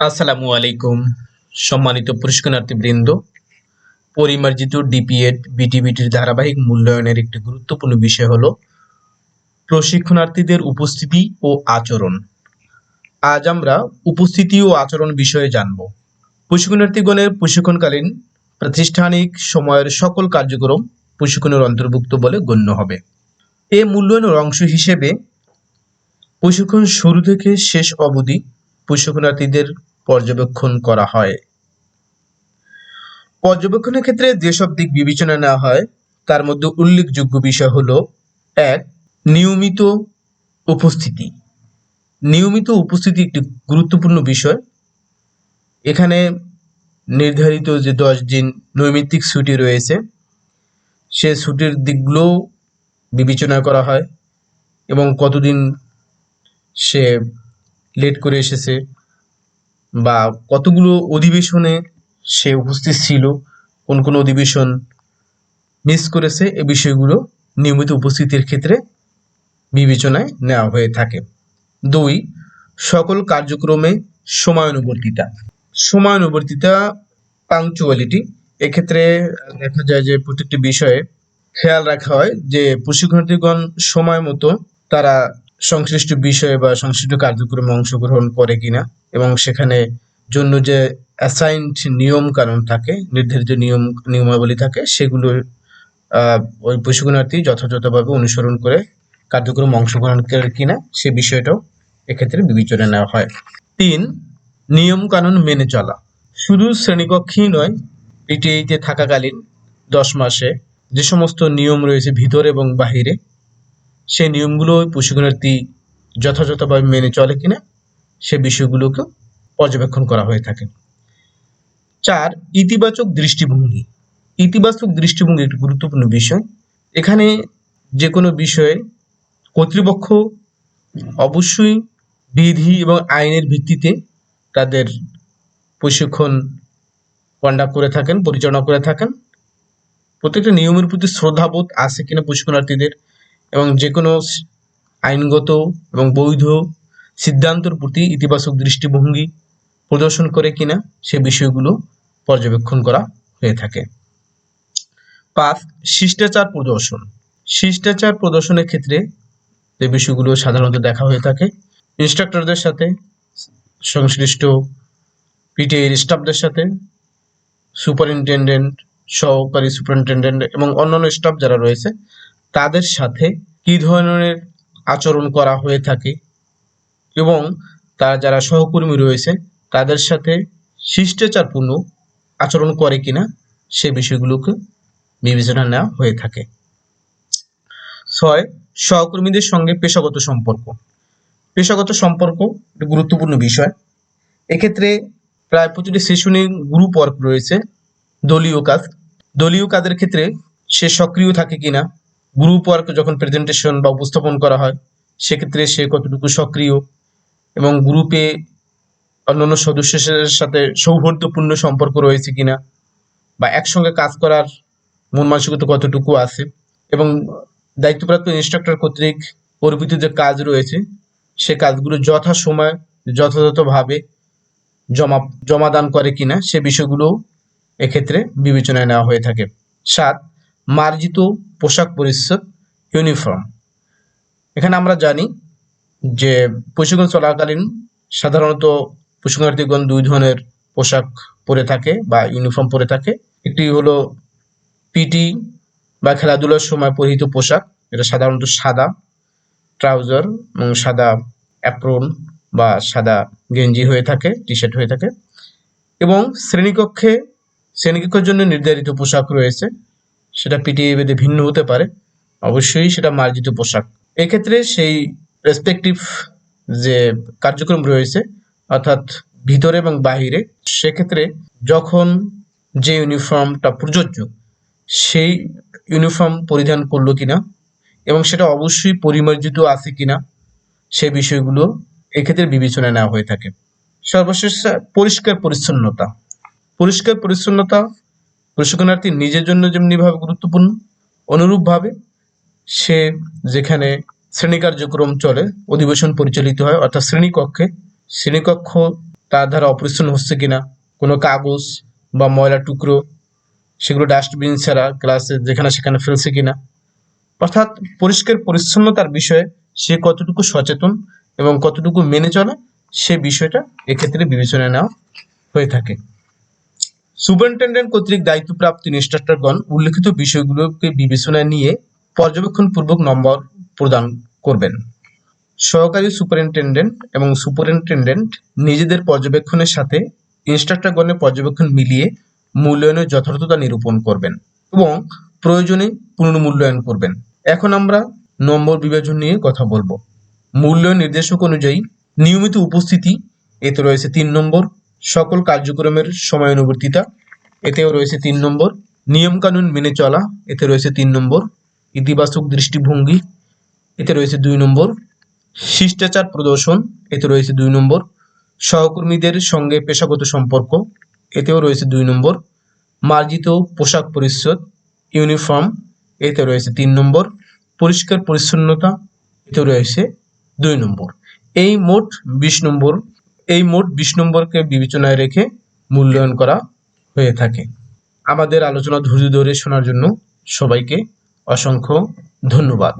আসসালামু আলাইকুম, সম্মানিত পুরস্কারার্থী বৃন্দ পরিমার্জিত ডিপিএড, বিটিবিটির ধারাবাহিক মূল্যায়নের একটি গুরুত্বপূর্ণ বিষয় হলো প্রশিক্ষণার্থীদের উপস্থিতি ও আচরণ। আজ আমরা উপস্থিতি ও আচরণ বিষয়ে জানব। প্রশিক্ষণার্থীগণের প্রশিক্ষণকালীন প্রাতিষ্ঠানিক সময়ের সকল কার্যক্রম প্রশিক্ষণের অন্তর্ভুক্ত বলে গণ্য হবে। এ মূল্যায়নের অংশ হিসেবে প্রশিক্ষণ শুরু থেকে শেষ অবধি প্রশিক্ষণার্থীদের পর্যবেক্ষণ করা হয়। পর্যবেক্ষণের ক্ষেত্রে যেসব দিক বিবেচনা নেওয়া হয়, তার মধ্যে উল্লেখযোগ্য বিষয় হলো, এক, নিয়মিত উপস্থিতি। নিয়মিত উপস্থিতি একটি গুরুত্বপূর্ণ বিষয়। এখানে নির্ধারিত যে দশ দিন নৈমিত্তিক ছুটি রয়েছে, সে ছুটির দিকগুলো বিবেচনা করা হয় এবং কতদিন সে লেট করে এসেছে বা কতগুলো অধিবেশনে সে উপস্থিত ছিল, কোন কোন অধিবেশন মিস করেছে, এ বিষয়গুলো নিয়মিত উপস্থিতির ক্ষেত্রে বিবেচনায় নেওয়া হয়ে থাকে। দুই, সকল কার্যক্রমে সময়ানুবর্তিতা। সময়ানুবর্তিতা পাংচুয়ালিটি এক্ষেত্রে দেখা যায় যে প্রত্যেকটি বিষয়ে খেয়াল রাখা হয় যে প্রশিক্ষণার্থীগণ সময় মতো তারা সংশ্লিষ্ট বিষয়ে বা সংশ্লিষ্ট কার্যক্রমে অংশগ্রহণ করে কিনা এবং সেখানে জন্য যে অ্যাসাইনড নিয়ম কানুন থাকে, নির্ধারিত নিয়ম, নিয়মাবলী থাকে, সেগুলো ওই প্রশিক্ষণার্থী যথাযথভাবে অনুসরণ করে কার্যক্রম অংশগ্রহণ করে কিনা সে বিষয়টাও এক্ষেত্রে বিবেচনা নেওয়া হয়। তিন নিয়ম কানুন মেনে চলা। শুধু শ্রেণীকক্ষেই নয় পিটিআইতে থাকাকালীন দশ মাসে যে সমস্ত নিয়ম রয়েছে ভিতরে এবং বাহিরে সেই নিয়মগুলো প্রশিক্ষণার্থী যথাযথভাবে মেনে চলে কিনা সে বিষয়গুলোকে পর্যবেক্ষণ করা হয়ে থাকে। চার, ইতিবাচক দৃষ্টিভঙ্গি। ইতিবাচক দৃষ্টিভঙ্গি একটি গুরুত্বপূর্ণ বিষয়। এখানে যে কোনো বিষয়ে কর্তৃপক্ষ অবশ্যই বিধি এবং আইনের ভিত্তিতে তাদের প্রশিক্ষণ কন্ডাক্ট করে থাকেন, পরিচালনা করে থাকেন। প্রত্যেকটা নিয়মের প্রতি শ্রদ্ধাবোধ আছে কিনা প্রশিক্ষণার্থীদের এবং যে কোনো আইনগত এবং বৈধ সিদ্ধান্তর প্রতি ইতিবাচক দৃষ্টিভঙ্গি প্রদর্শন করে কিনা সে বিষয়গুলো পর্যবেক্ষণ করা হয়ে থাকে। পাঁচ, শিষ্টাচার প্রদর্শন। শিষ্টাচার প্রদর্শনের ক্ষেত্রে যে বিষয়গুলো সাধারণত দেখা হয়ে থাকে, ইনস্ট্রাক্টরদের সাথে, সংশ্লিষ্ট পিটিএর স্টাফদের সাথে, সুপারিনটেন্ডেন্ট, সহকারী সুপারিনটেন্ডেন্ট এবং অন্যান্য স্টাফ যারা রয়েছে তাদের সাথে কি ধরনের আচরণ করা হয়ে থাকে এবং তার যারা সহকর্মী রয়েছে, তাদের সাথে শিষ্টাচারপূর্ণ আচরণ করে কিনা সে বিষয়গুলোকে বিবেচনা নেওয়া হয়ে থাকে। ছয়, সহকর্মীদের সঙ্গে পেশাগত সম্পর্ক। পেশাগত সম্পর্ক একটি গুরুত্বপূর্ণ বিষয়। এক্ষেত্রে প্রায় প্রতিটি সেশনে গ্রুপ ওয়ার্ক রয়েছে, দলীয় কাজ। দলীয় কাজের ক্ষেত্রে সে সক্রিয় থাকে কিনা গ্রুপ ওয়ার্ক যখন প্রেজেন্টেশন বা উপস্থাপন করা হয়, সেক্ষেত্রে সে কতটুকু সক্রিয় এবং গ্রুপে অন্যান্য সদস্যদের সাথে সৌহার্দ্যপূর্ণ সম্পর্ক রয়েছে কিনা বা একসঙ্গে কাজ করার মন মানসিকতা কতটুকু আছে এবং দায়িত্বপ্রাপ্ত ইনস্ট্রাক্টর কর্তৃক অর্পিত যে কাজ রয়েছে, সে কাজগুলো যথাসময়, যথাযথভাবে জমা জমাদান করে কিনা সে বিষয়গুলো এক্ষেত্রে বিবেচনায় নেওয়া হয়ে থাকে। সাত, মার্জিত পোশাক পরিচ্ছদ ইউনিফর্ম এখানে আমরা জানি যে প্রশিক্ষণ চলাকালীন সাধারণত প্রশিক্ষণার্থীগণ দুই ধরনের পোশাক পরে থাকে বা ইউনিফর্ম পরে থাকে। একটি হলো পিটি বা খেলাধুলার সময় পরিহিত পোশাক এটা সাধারণত সাদা ট্রাউজার এবং সাদা অ্যাপ্রন বা সাদা গেঞ্জি হয়ে থাকে টি শার্ট হয়ে থাকে। এবং শ্রেণীকক্ষে, শ্রেণীকক্ষের জন্য নির্ধারিত পোশাক রয়েছে। সেটা পিটিএ ভেদে ভিন্ন হতে পারে। অবশ্যই সেটা মার্জিত পোশাক। এক্ষেত্রে সেই রেসপেক্টিভ যে কার্যক্রম রয়েছে, অর্থাৎ ভিতরে এবং বাহিরে, সেক্ষেত্রে যখন যে ইউনিফর্মটা প্রযোজ্য, সেই ইউনিফর্ম পরিধান করল কিনা এবং সেটা অবশ্যই পরিমার্জিত আছে কিনা, সে বিষয়গুলো এক্ষেত্রে বিবেচনায় নেওয়া হয়ে থাকে। সর্বশেষ, পরিষ্কার পরিচ্ছন্নতা। পরিষ্কার পরিচ্ছন্নতা প্রশিক্ষণার্থী নিজের জন্য যেমনিভাবে গুরুত্বপূর্ণ, অনুরূপভাবে সে যেখানে শ্রেণি কার্যক্রম চলে, অধিবেশন পরিচালিত হয়, অর্থাৎ শ্রেণীকক্ষে। শ্রেণীকক্ষ তার দ্বারা অপরিচ্ছন্ন হচ্ছে কিনা, কোনো কাগজ বা ময়লা টুকরো, সেগুলো ডাস্টবিন ছাড়া ক্লাসে যেখানে সেখানে ফেলছে কিনা। অর্থাৎ পরিষ্কার পরিচ্ছন্নতার বিষয়ে সে কতটুকু সচেতন এবং কতটুকু মেনে চলে, সে বিষয়টা এক্ষেত্রে বিবেচনায় নেওয়া হয়ে থাকে। সুপারিনটেন্ডেন্ট কর্তৃক দায়িত্বপ্রাপ্ত ইনস্ট্রাক্টরগণ উল্লেখিত বিষয়গুলোকে বিবেচনায় নিয়ে পর্যবেক্ষণপূর্বক নম্বর প্রদান করবেন। সহকারী সুপারিনটেন্ডেন্ট এবং সুপারিনটেন্ডেন্ট নিজেদের পর্যবেক্ষণের সাথে ইনস্ট্রাক্টরগণের পর্যবেক্ষণ মিলিয়ে মূল্যায়নের যথার্থতা নিরূপণ করবেন এবং প্রয়োজনে পুনর্মূল্যায়ন করবেন। এখন আমরা নম্বর বিভাজন নিয়ে কথা বলব। মূল্যায়ন নির্দেশক অনুযায়ী নিয়মিত উপস্থিতি, এতে রয়েছে তিন নম্বর সকল কার্যক্রমের সময়ানুবর্তিতা এতেও রয়েছে তিন নম্বর। নিয়মকানুন মেনে চলা, এতে রয়েছে তিন নম্বর। ইতিবাচক দৃষ্টিভঙ্গি, এতে রয়েছে দুই নম্বর। শিষ্টাচার প্রদর্শন, এতে রয়েছে দুই নম্বর। সহকর্মীদের সঙ্গে পেশাগত সম্পর্ক, এতেও রয়েছে দুই নম্বর। মার্জিত পোশাক পরিচ্ছদ, ইউনিফর্ম, এতে রয়েছে তিন নম্বর। পরিষ্কার পরিচ্ছন্নতা এতে রয়েছে দুই নম্বর। এই মোট বিশ নম্বর এই মোট বিশ নম্বরকে বিবেচনায় রেখে মূল্যায়ন করা হয়ে থাকে। আমাদের আলোচনা ধৈর্য ধরে শোনার জন্য সবাইকে অসংখ্য ধন্যবাদ।